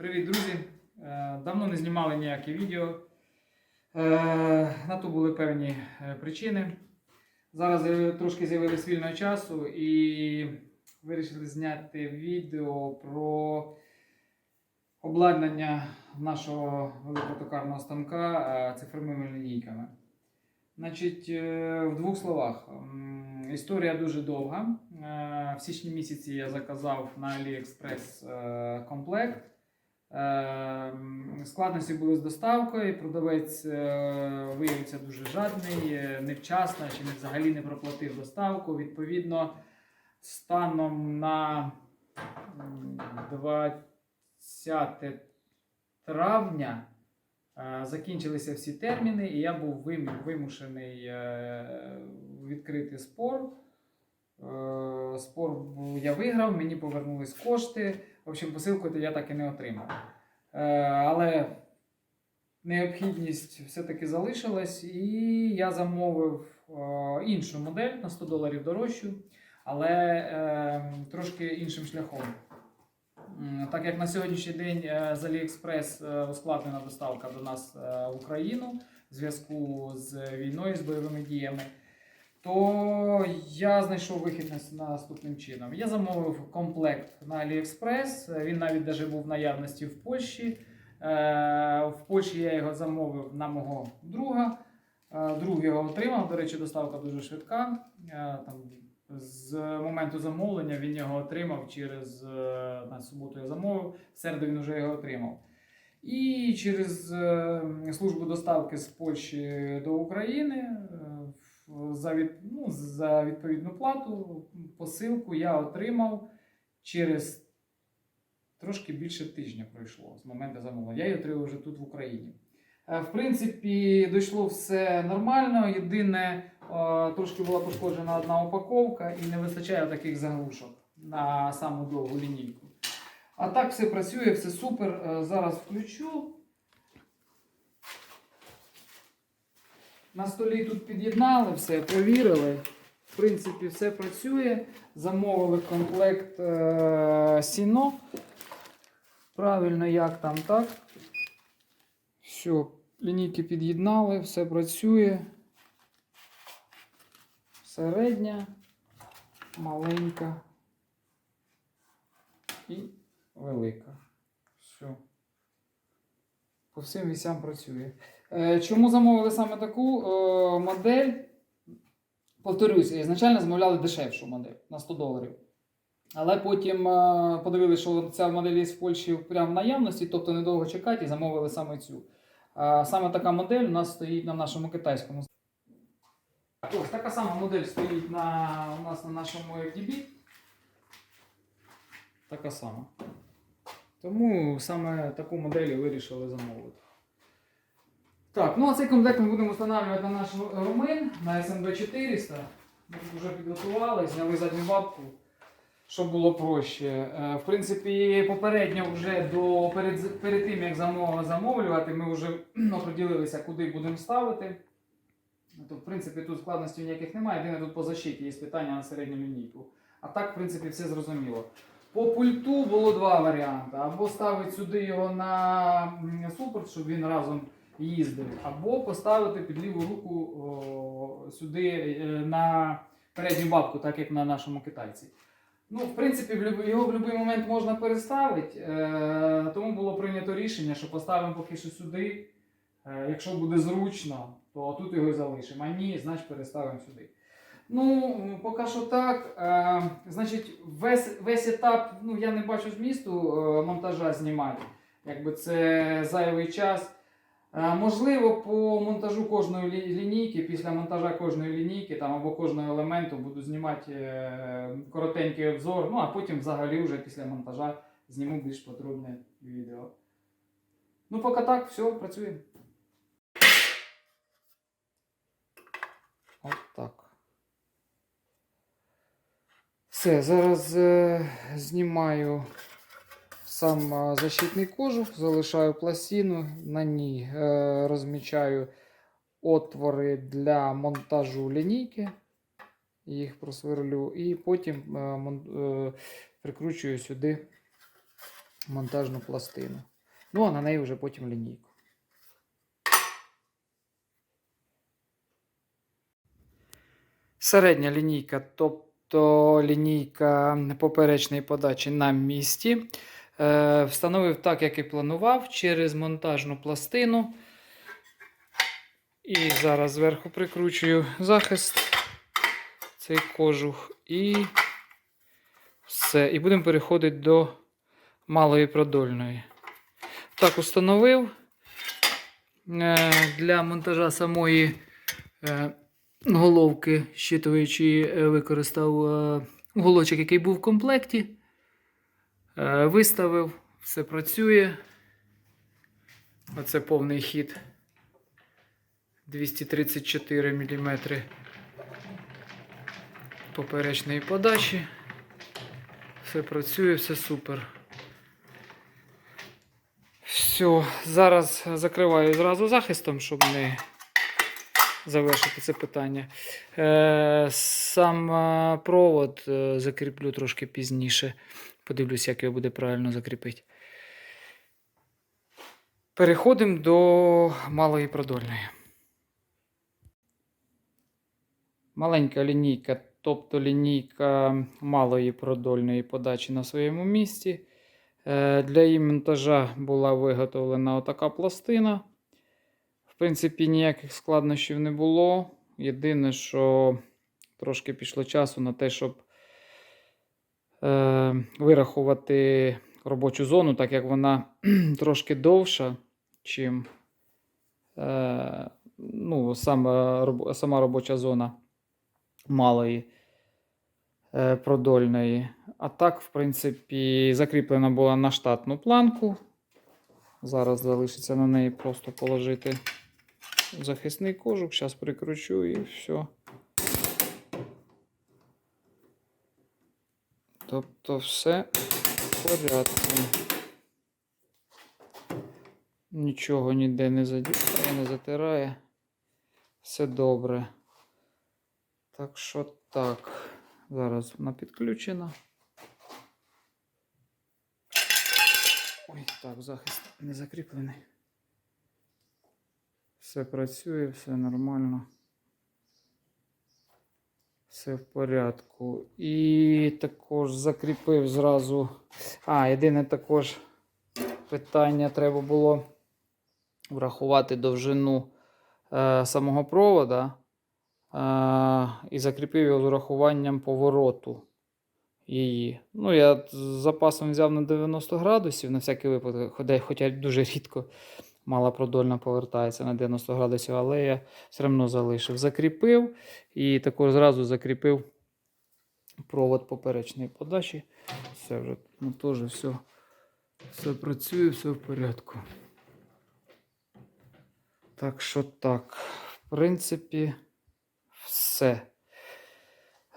Привіт, друзі! Е, Давно не знімали ніякі відео. Е, На то були певні е, причини. Зараз трошки з'явилось вільного часу і вирішили зняти відео про обладнання нашого великотокарного станка цифровими лінійками. Значить, в двох словах. Історія дуже довга. В січні місяці я заказав на AliExpress комплект. Е, Складності були з доставкою. Продавець е, виявився дуже жадний, е, невчасно чи не взагалі не проплатив доставку. Відповідно, станом на 20 травня е, закінчилися всі терміни, і я був вимушений відкрити спор. Спор я виграв, мені повернулись кошти. В общем, посилку я так і не отримав. Е, Але необхідність все-таки залишилась, і я замовив е, іншу модель на 100 доларів дорожчу, але е, трошки іншим шляхом. Так як на сьогоднішній день з е, ускладнена доставка до нас в Україну в зв'язку з війною, з бойовими діями, то я знайшов вихід нас- наступним чином. Я замовив комплект на AliExpress, він навіть даже був в наявності в Польщі. Е, В Польщі я його замовив на мого друга. Е, Друг його отримав. До речі, доставка дуже швидка. Е, Там з моменту замовлення він його отримав через на суботу я замовив, в середу він вже його отримав. І через службу доставки з Польщі до України за, від, ну, за відповідну плату посилку я отримав через трошки більше тижня пройшло з моменту замовлення. Я її отримав вже тут в Україні. Е, В принципі, дійшло все нормально. Єдине, е, трошки була пошкоджена одна упаковка і не вистачає таких заглушок на саму довгу лінійку. А так все працює, все супер. Е, Зараз включу. На столі тут під'єднали все, провірили. В принципі, все працює. Замовили комплект е, Сіно. Правильно, як там, так? Все, лінійки під'єднали, все працює. Середня, маленька і велика. Все. По всім вісям працює. Е, Чому замовили саме таку е, модель? Повторюсь, ізначально замовляли дешевшу модель на 100 доларів. Але потім е, подивилися, що ця модель є в Польщі прямо в наявності, тобто недовго чекати і замовили саме цю. Саме така модель у нас стоїть на нашому китайському. Ось така сама модель стоїть на, у нас на нашому FDB. Така сама. Тому саме таку модель вирішили замовити. Так, ну а цей комплект ми будемо встановлювати на наш румин на SMB 400. Ми вже підготували, зняли задню бабку, щоб було проще. Е, В принципі, попередньо вже до, перед, перед тим, як замов, замовлювати, ми вже оприділилися, куди будемо ставити. То, в принципі, тут складностей ніяких немає. Єдине тут по защиті є питання на середню лінійку. А так, в принципі, все зрозуміло. По пульту було два варіанти. Або ставити сюди його на супорт, щоб він разом їздив, або поставити під ліву руку о, сюди е, на передню бабку, так як на нашому китайці. Ну, в принципі, його в будь-який момент можна переставити, е, тому було прийнято рішення, що поставимо поки що сюди. Е, якщо буде зручно, то тут його і залишимо. А ні, значить переставимо сюди. Ну, поки що так. Значить, весь, весь етап, ну я не бачу змісту монтажа знімати. Якби це зайвий час. Е, Можливо, по монтажу кожної лінійки, після монтажа кожної лінійки там, або кожного елементу буду знімати е, коротенький обзор, ну а потім взагалі вже після монтажа зніму більш подробне відео. Ну, поки так, все, працює. От так. Все, зараз е, знімаю сам защитний кожух, залишаю пластину, на ній е, розмічаю отвори для монтажу лінійки, їх просверлю, і потім е, е, прикручую сюди монтажну пластину. Ну, а на неї вже потім лінійку. Середня лінійка, тобто лінійка поперечної подачі на місці. Е, встановив так, як і планував, через монтажну пластину. І зараз зверху прикручую захист, цей кожух, і все. І будемо переходити до малої продольної. Так, установив. Е, Для монтажа самої е, головки е, використав уголочок, який був в комплекті. Е, Виставив, все працює. Оце повний хід 234 мм поперечної подачі. Все працює, все супер. Все, зараз закриваю зразу захистом, щоб не завершити це питання. Е, сам е, провод е, закріплю трошки пізніше. Подивлюсь, як його буде правильно закріпити. Переходимо до малої продольної. Маленька лінійка, тобто лінійка малої продольної подачі на своєму місці. Для її монтажа була виготовлена отака пластина. Принципі, ніяких складнощів не було. Єдине, що трошки пішло часу на те, щоб е, вирахувати робочу зону, так як вона трошки довша, чим е, ну, сама, сама робоча зона малої е, продольної. А так, в принципі, закріплена була на штатну планку. Зараз залишиться на неї просто положити захисний кожух. Зараз прикручу і все. Тобто все в порядку. Нічого ніде не задіває, не затирає. Все добре. Так що так. Зараз вона підключена. Ой, так, захист не закріплений. Все працює, все нормально. Все в порядку. І також закріпив зразу. А, єдине також питання треба було врахувати довжину е, самого провода. Е, і закріпив його з урахуванням повороту її. Ну, я з запасом взяв на 90 градусів, на всякий випадок, хоча- дуже рідко мала продольна повертається на 90 градусів, але я все одно залишив. Закріпив і також зразу закріпив провод поперечної подачі. Все вже ну, теж все, все працює, все в порядку. Так що так, в принципі, все.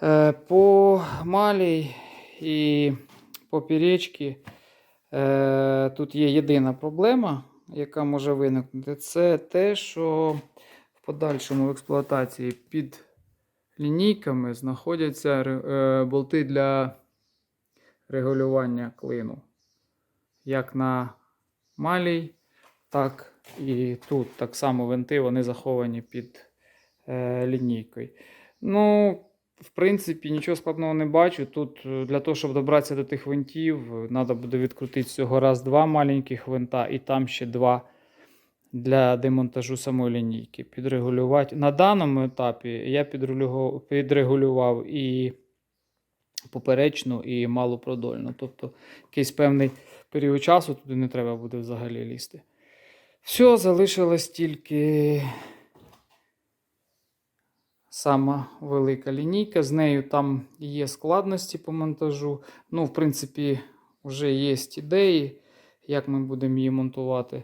Е, По малій і поперечці е, тут є єдина проблема, яка може виникнути. Це те, що в подальшому в експлуатації під лінійками знаходяться е, болти для регулювання клину. Як на малій, так і тут. Так само винти вони заховані під е, лінійкою. Ну, в принципі, нічого складного не бачу. Тут е, для того, щоб добратися до тих винтів, треба буде відкрутити всього раз два маленьких винта, і там ще два для демонтажу самої лінійки. Підрегулювати. На даному етапі я підрегулював, і поперечну, і малопродольну. Тобто якийсь певний період часу туди не треба буде взагалі лізти. Все, залишилась тільки сама велика лінійка. З нею там є складності по монтажу. Ну, в принципі, вже є ідеї, як ми будемо її монтувати.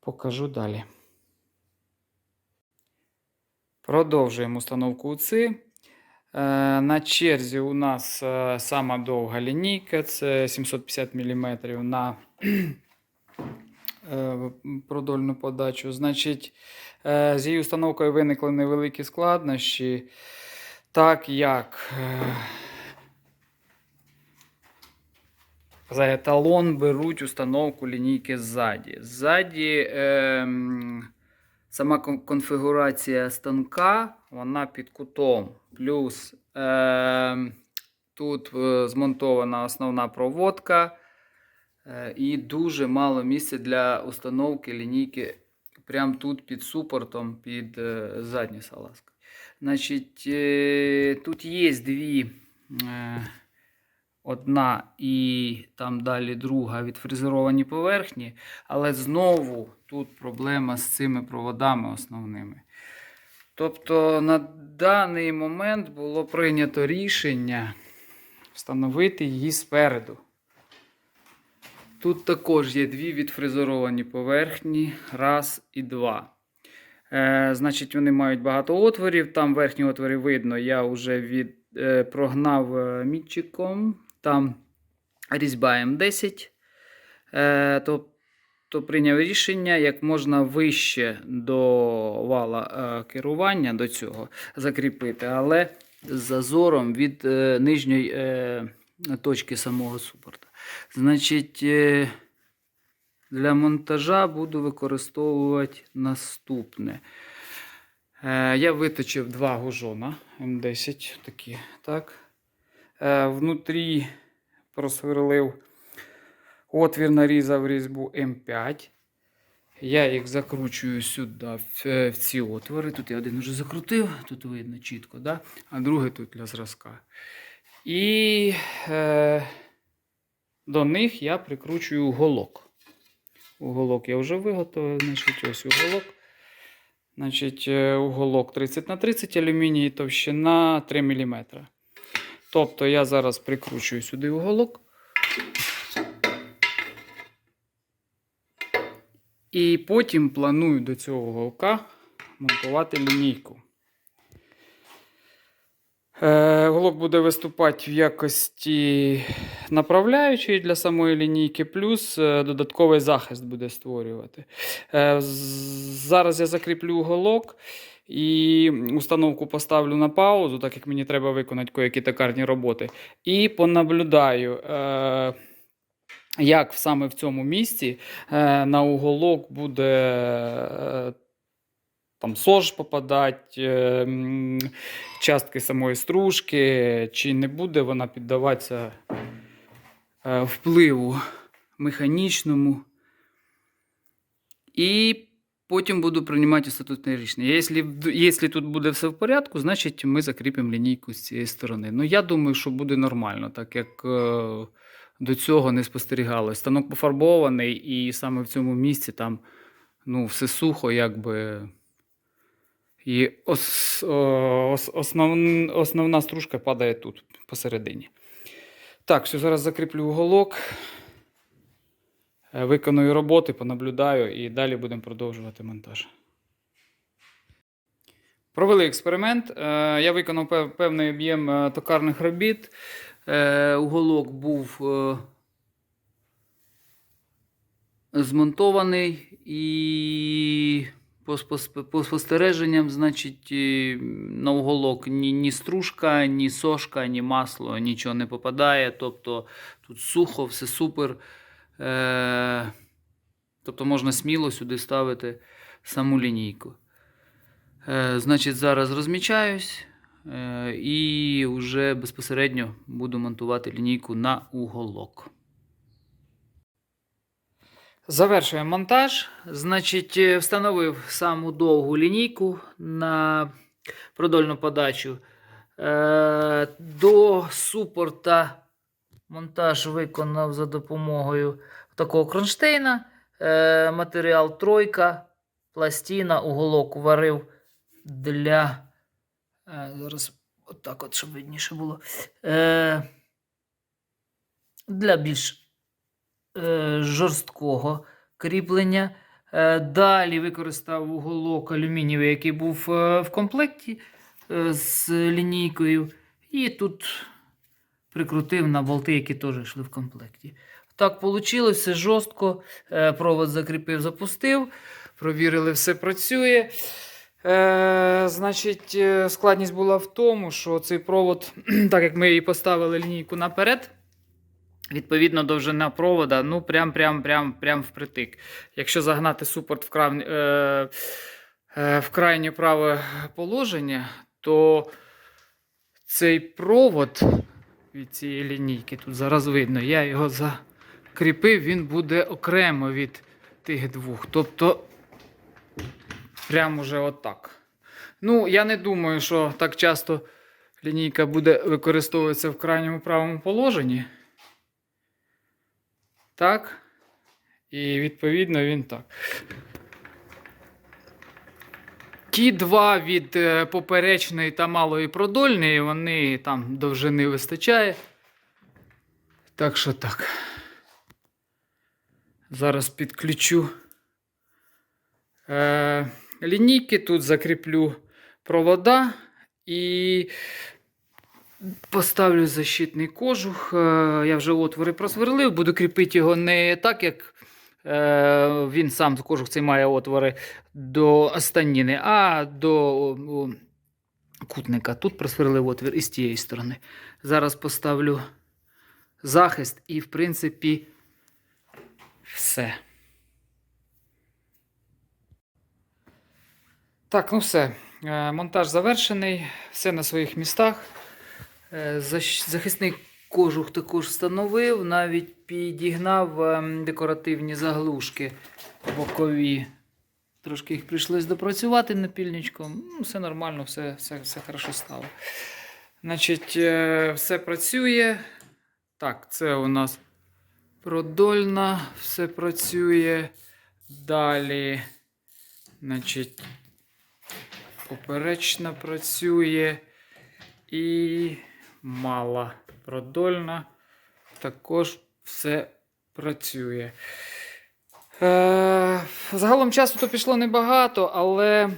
Покажу далі. Продовжуємо установку УЦИ. Е, На черзі у нас е, сама довга лінійка, це 750 мм на продольну подачу. Значить, е, з її установкою виникли невеликі складнощі, так як е, За еталон беруть установку лінійки ззаді. Ззаді ем, сама конфігурація станка вона під кутом. Плюс ем, тут е, змонтована основна проводка. Е, І дуже мало місця для установки лінійки прямо тут під супортом, під е, задньою салазкою. Значить, е, тут є дві. Одна і там далі друга відфрезеровані поверхні, але знову тут проблема з цими проводами основними. Тобто на даний момент було прийнято рішення встановити її спереду. Тут також є дві відфрезеровані поверхні, раз і два. Е, значить, вони мають багато отворів. Там верхні отвори видно, я вже від, е, прогнав е, мітчиком. Там різьба М10. Е, то, то прийняв рішення як можна вище до вала е, керування до цього закріпити, але з зазором від е, нижньої точки самого супорта. Значить, е, для монтажа буду використовувати наступне. Е, я виточив два гужона М10, такі, так. Е, внутрі просверлив отвір, нарізав різьбу М5. Я їх закручую сюди, в, ці отвори. Тут я один вже закрутив, тут видно чітко, да? а другий тут для зразка. І е, до них я прикручую уголок. Уголок я вже виготовив, значить, ось уголок. Значить, е, уголок 30 на 30 алюміній, товщина 3 мм. Тобто я зараз прикручую сюди уголок. І потім планую до цього уголка монтувати лінійку. Е, Уголок буде виступати в якості направляючої для самої лінійки, плюс е, додатковий захист буде створювати. Е, Зараз я закріплю уголок і установку поставлю на паузу, так як мені треба виконати коякі токарні роботи. І понаблюдаю, е, як саме в цьому місці на уголок буде. Там сож попадати, частки самої стружки, чи не буде вона піддаватися впливу механічному. І потім буду приймати остаточне рішення. Якщо, тут буде все в порядку, значить ми закріпимо лінійку з цієї сторони. Ну, я думаю, що буде нормально, так як е, до цього не спостерігалось. Станок пофарбований, і саме в цьому місці там ну, все сухо, якби. І ос, ос, основ, основна стружка падає тут, посередині. Так, все, зараз закріплю уголок. Е, Виконую роботи, понаблюдаю і далі будемо продовжувати монтаж. Провели експеримент. Е, Я виконав певний об'єм е, токарних робіт. Уголок був змонтований і по, спос- по спостереженням, значить, на уголок ні, ні стружка, ні сошка, ні масло, нічого не попадає. Тобто тут сухо, все супер. Е, тобто можна сміло сюди ставити саму лінійку. Е, значить, зараз розмічаюсь е, і вже безпосередньо буду монтувати лінійку на уголок. Завершуємо монтаж. Значить, е, встановив саму довгу лінійку на продольну подачу. Е, До супорта монтаж виконав за допомогою такого кронштейна. Е, Матеріал тройка, пластина, уголок варив для. Зараз отак, от, щоб видніше було. Для більш жорсткого кріплення. Е, Далі використав уголок алюмінієвий, який був е, в комплекті е, з лінійкою. І тут прикрутив на болти, які теж йшли в комплекті. Так вийшло, все жорстко. Е, Провод закріпив, запустив. Провірили, все працює. Е, значить, е, складність була в тому, що цей провод, так як ми її поставили лінійку наперед, Відповідно, довжина провода, ну, прям, прям, прям, прям впритик. Якщо загнати супорт в, крав... е... е, в крайнє праве положення, то цей провод від цієї лінійки, тут зараз видно, я його закріпив, він буде окремо від тих двох. Тобто, прямо уже отак. Ну, я не думаю, що так часто лінійка буде використовуватися в крайньому правому положенні. Так. І відповідно він так. Ті два від е, поперечної та малої продольної, вони там довжини вистачає. Так що так. Зараз підключу е, лінійки, тут закріплю провода і поставлю защитний кожух. Е, я вже отвори просверлив, буду кріпити його не так, як е, він сам кожух цей має отвори до станіни, а до кутника. Тут просверлив отвір і з тієї сторони. Зараз поставлю захист і, в принципі, все. Так, ну все. Е, Монтаж завершений, все на своїх містах. Е, Захисний кожух також встановив, навіть підігнав ем, декоративні заглушки бокові. Трошки їх прийшлось допрацювати напільничком. Ну, все нормально, все, все, все хорошо стало. Значить, е, все працює. Так, це у нас продольна, все працює. Далі, значить, поперечна працює. І мала продольна. Також все працює. Е, загалом часу то пішло небагато, але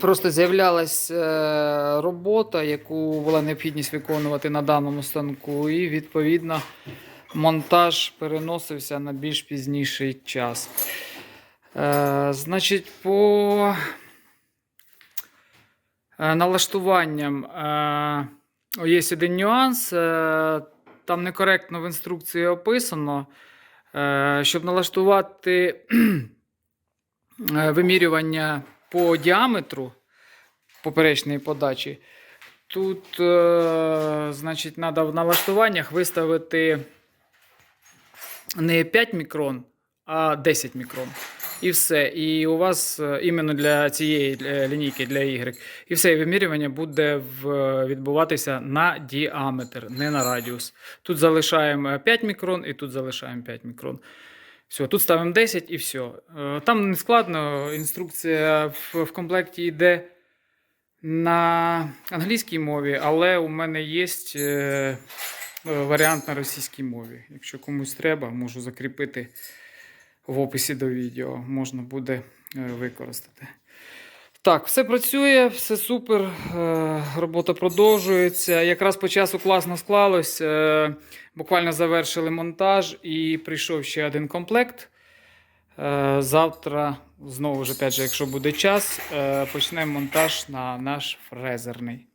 просто з'являлась е, робота, яку була необхідність виконувати на даному станку, і відповідно монтаж переносився на більш пізніший час. Е, значить, по е, налаштуванням е, є один нюанс. Е, там некоректно в інструкції описано. Е, Щоб налаштувати е, вимірювання по діаметру поперечної подачі, тут, значить, треба в налаштуваннях виставити не 5 мікрон, а 10 мікрон. І все. І у вас е, іменно для цієї е, лінійки для Y. І все, і вимірювання буде відбуватися на діаметр, не на радіус. Тут залишаємо 5 мікрон і тут залишаємо 5 мікрон. Все, тут ставимо 10 і все. Е, Там не складно, інструкція в, комплекті йде на англійській мові, але у мене є е, е, варіант на російській мові. Якщо комусь треба, можу закріпити в описі до відео. Можна буде е, використати. Так, все працює, все супер. е, Робота продовжується. Якраз по часу класно склалось. е, Буквально завершили монтаж і прийшов ще один комплект. Завтра, знову ж, же, якщо буде час, почнемо монтаж на наш фрезерний.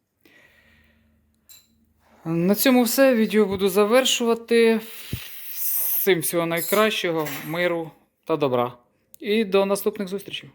На цьому все. Відео буду завершувати. Всім всього найкращого, миру та добра. І до наступних зустрічей.